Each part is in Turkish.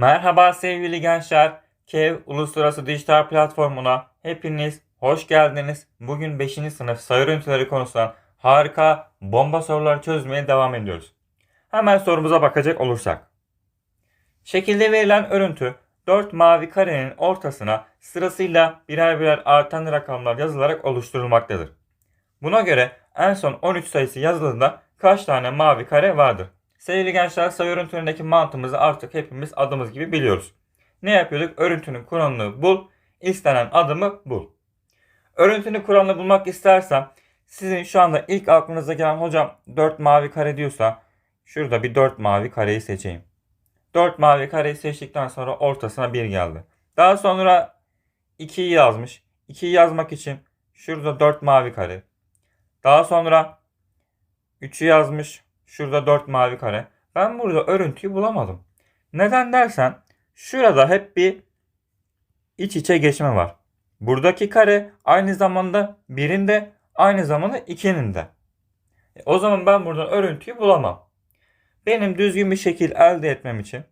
Merhaba sevgili gençler. KEV Uluslararası Dijital Platformu'na hepiniz hoş geldiniz. Bugün 5. sınıf sayı örüntüleri konusunda harika bomba soruları çözmeye devam ediyoruz. Hemen sorumuza bakacak olursak. Şekilde verilen örüntü 4 mavi karenin ortasına sırasıyla birer birer artan rakamlar yazılarak oluşturulmaktadır. Buna göre en son 13 sayısı yazıldığında kaç tane mavi kare vardır? Sevgili gençler sayı örüntülerindeki mantığımızı artık hepimiz adımız gibi biliyoruz. Ne yapıyorduk? Örüntünün kuralını bul, istenen adımı bul. Örüntünün kuralını bulmak istersem sizin şu anda ilk aklınıza gelen hocam 4 mavi kare diyorsa şurada bir 4 mavi kareyi seçeyim. 4 mavi kareyi seçtikten sonra ortasına 1 geldi. Daha sonra 2'yi yazmış. 2'yi yazmak için şurada 4 mavi kare. Daha sonra 3'ü yazmış. Şurada 4 mavi kare. Ben burada örüntüyü bulamadım. Neden dersen şurada hep bir iç içe geçme var. Buradaki kare aynı zamanda birinde aynı zamanda ikinin de. E, O zaman ben buradan örüntüyü bulamam. Benim düzgün bir şekil elde etmem için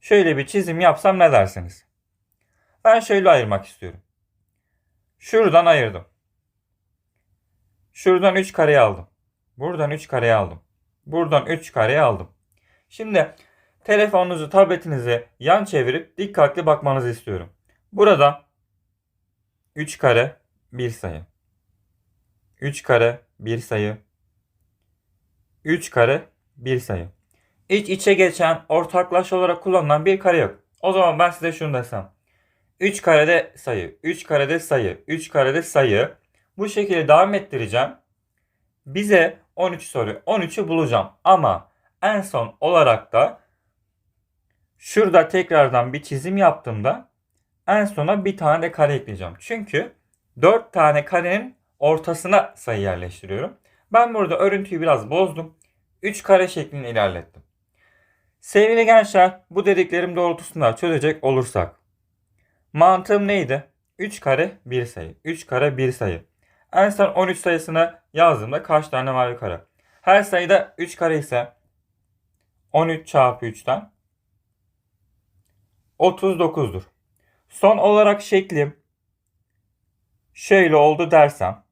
şöyle bir çizim yapsam ne dersiniz? Ben şöyle ayırmak istiyorum. Şuradan ayırdım. Şuradan 3 kareyi aldım. Buradan 3 kareyi aldım. Buradan 3 kareyi aldım. Şimdi telefonunuzu, tabletinizi yan çevirip dikkatli bakmanızı istiyorum. Burada 3 kare bir sayı. 3 kare bir sayı. 3 kare bir sayı. İç içe geçen ortaklaş olarak kullanılan bir kare yok. O zaman ben size şunu desem. 3 karede sayı, 3 karede sayı, 3 karede sayı. Bu şekilde devam ettireceğim. Bize 13 soruyor. 13'ü bulacağım. Ama en son olarak da şurada tekrardan bir çizim yaptığımda en sona bir tane de kare ekleyeceğim. Çünkü 4 tane karenin ortasına sayı yerleştiriyorum. Ben burada örüntüyü biraz bozdum. 3 kare şeklinde ilerlettim. Sevgili gençler bu dediklerim doğrultusunda çözecek olursak. Mantığım neydi? 3 kare 1 sayı. 3 kare 1 sayı. En son 13 sayısını yazdığımda kaç tane mavi kare? Her sayıda 3 kare ise 13 çarpı 3'ten 39'dur. Son olarak şeklim şöyle oldu dersem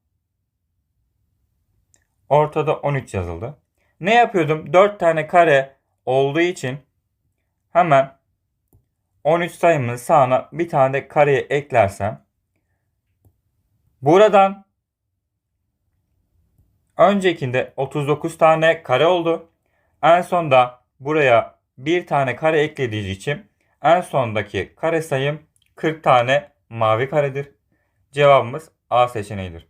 ortada 13 yazıldı. Ne yapıyordum? 4 tane kare olduğu için hemen 13 sayımın sağına bir tane de kareye eklersem buradan öncekinde 39 tane kare oldu. En sonda buraya bir tane kare eklediği için en sondaki kare sayım 40 tane mavi karedir. Cevabımız A seçeneğidir.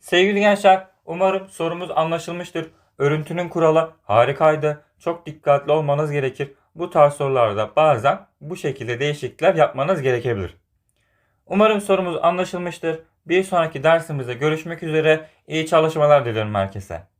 Sevgili gençler umarım sorumuz anlaşılmıştır. Örüntünün kuralı harikaydı. Çok dikkatli olmanız gerekir. Bu tarz sorularda bazen bu şekilde değişiklikler yapmanız gerekebilir. Umarım sorumuz anlaşılmıştır. Bir sonraki dersimizde görüşmek üzere. İyi çalışmalar diliyorum herkese.